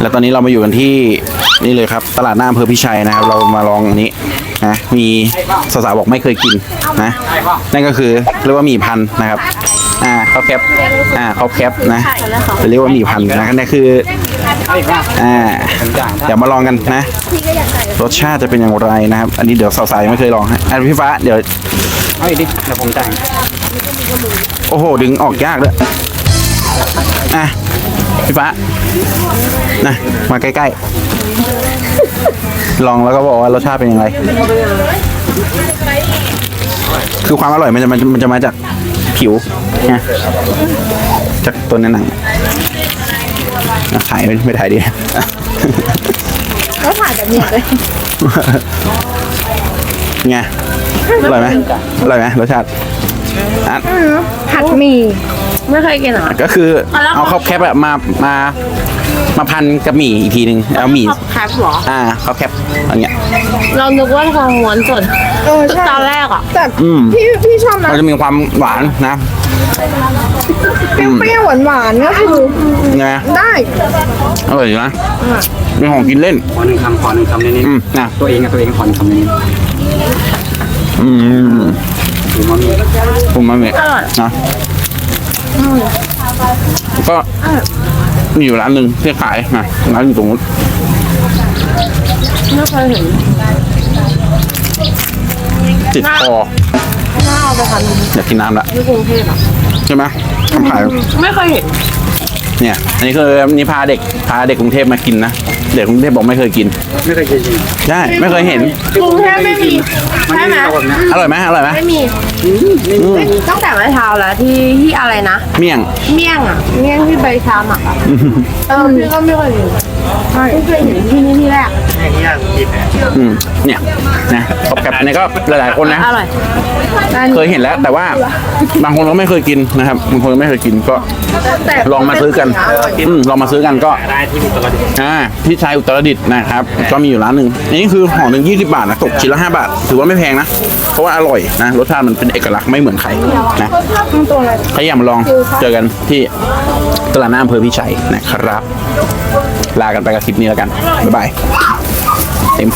แล้วตอนนี้เรามาอยู่กันที่นี่เลยครับ ตลาดหน้าอำเภอพิชัยนะครับ เรามาลองอันนี้นะมีสาวๆบอกไม่เคยกินนะนั่นก็คือเรียกว่าหมี่พันธุ์นะครับอ่าข้าวแคบอ่าข้าวแคบนะจะเรียกว่าหมี่พันธุ์นะนั่นคืออ่าเดี๋ยวมาลองกันนะ รสชาติจะเป็นอย่างไรนะครับ อันนี้เดี๋ยวสาวๆยังไม่เคยลองฮะอันพี่ฟ้าเดี๋ยวเอาอีกดิเดี๋ยวผมจ่ายโอ้โหดึงออกยากเลย อะพี่ฟ้านะมาใกล้ๆ ลองแล้วก็บอกว่ารสชาติเป็นยังไง คือความอร่อยมันจะมันจะมันจะมาจากผิวนะจากตัวในหนังอะขายไม่ไม่ถ่ายดีก็ถ่ายแบบเนี้ยเลยไงอร่อยไหมอร่อยไหมรสชาติอะผัดหมี่ ไม่เคยกินเหรอ ก็คือเอาข้าวแคปอะมามามาพันกับหมี่อีกทีหนึ่งเอาหมี่แคปเหรอ อ่าข้าวแคปอย่างเงี้ย เรานึกว่าทองม้วนสดเออใช่ตอนแรกอะ แต่อืม พี่พี่ชอบนะมันจะมีความหวานนะเปรี้ยวหวานหวานๆก็คือไงได้อร่อยอยู่นะเป็นของกินเล่น ขอหนึ่งคำขอหนึ่งคำนิดอืมนะ ตัวเองกับตัวเองขอหนึ่งคำนิดอืมดูมันมี ผมมาเมะนะ ก็มีอยู่ร้านหนึ่งที่ขายนะร้านอยู่ตรงนู้นไม่เคยเห็นติดคอน่าเอาไปทำอยากกินน้ำละที่กรุงเทพอะใช่ไหมทำขายไม่เคยเห็นเนี่ยอันนี้คือนี่พาเด็กพาเด็กกรุงเทพมากินนะ เด็กกรุงเทพบอกไม่เคยกิน ไม่เคยกินจริงใช่ ไม่เคยเห็น กรุงเทพไม่มีมันใช่ไม่ไหมมีแบบนี้อร่อยไหมอร่อยไหมไม่มีตั้งแต่เมื่อเช้าแล้วที่ที่อะไรนะ เมี่ยง เมี่ยงอะ เมี่ยงที่ใบชามอะเออพี่ก็ไม่เคยเห็นไม่เคยเห็นที่นี่ที่แรก อืมเนี่ยนะตบกับอันนี้ก็หลายๆคนนะ อร่อยเคยเห็นแล้ว แต่ว่าบางคนก็ไม่เคยกินนะครับบางคนก็ไม่เคยกินก็แต่ลองมาซื้อกันอืมลองมาซื้อกันก็ได้ที่มีตัวละดิอ่าพี่ชายอุตรดิตถ์นะครับ ก็มีอยู่ร้านหนึ่งอันนี้คือห่อหนึ่งยี่สิบาทนะตกชิ้นละห้าบาท ถือว่าไม่แพงนะเพ ราะว่าอร่อยนะรสชาติมันเป็นเอกลักษณ์ไม่เหมือนใครนะใครอยากมาลองเจอกันที่ตลาดน้ำอำเภอพิชัยนะครับ ลากันไปกับคลิปนี้แล้วกัน บ๊ายบายเต็ม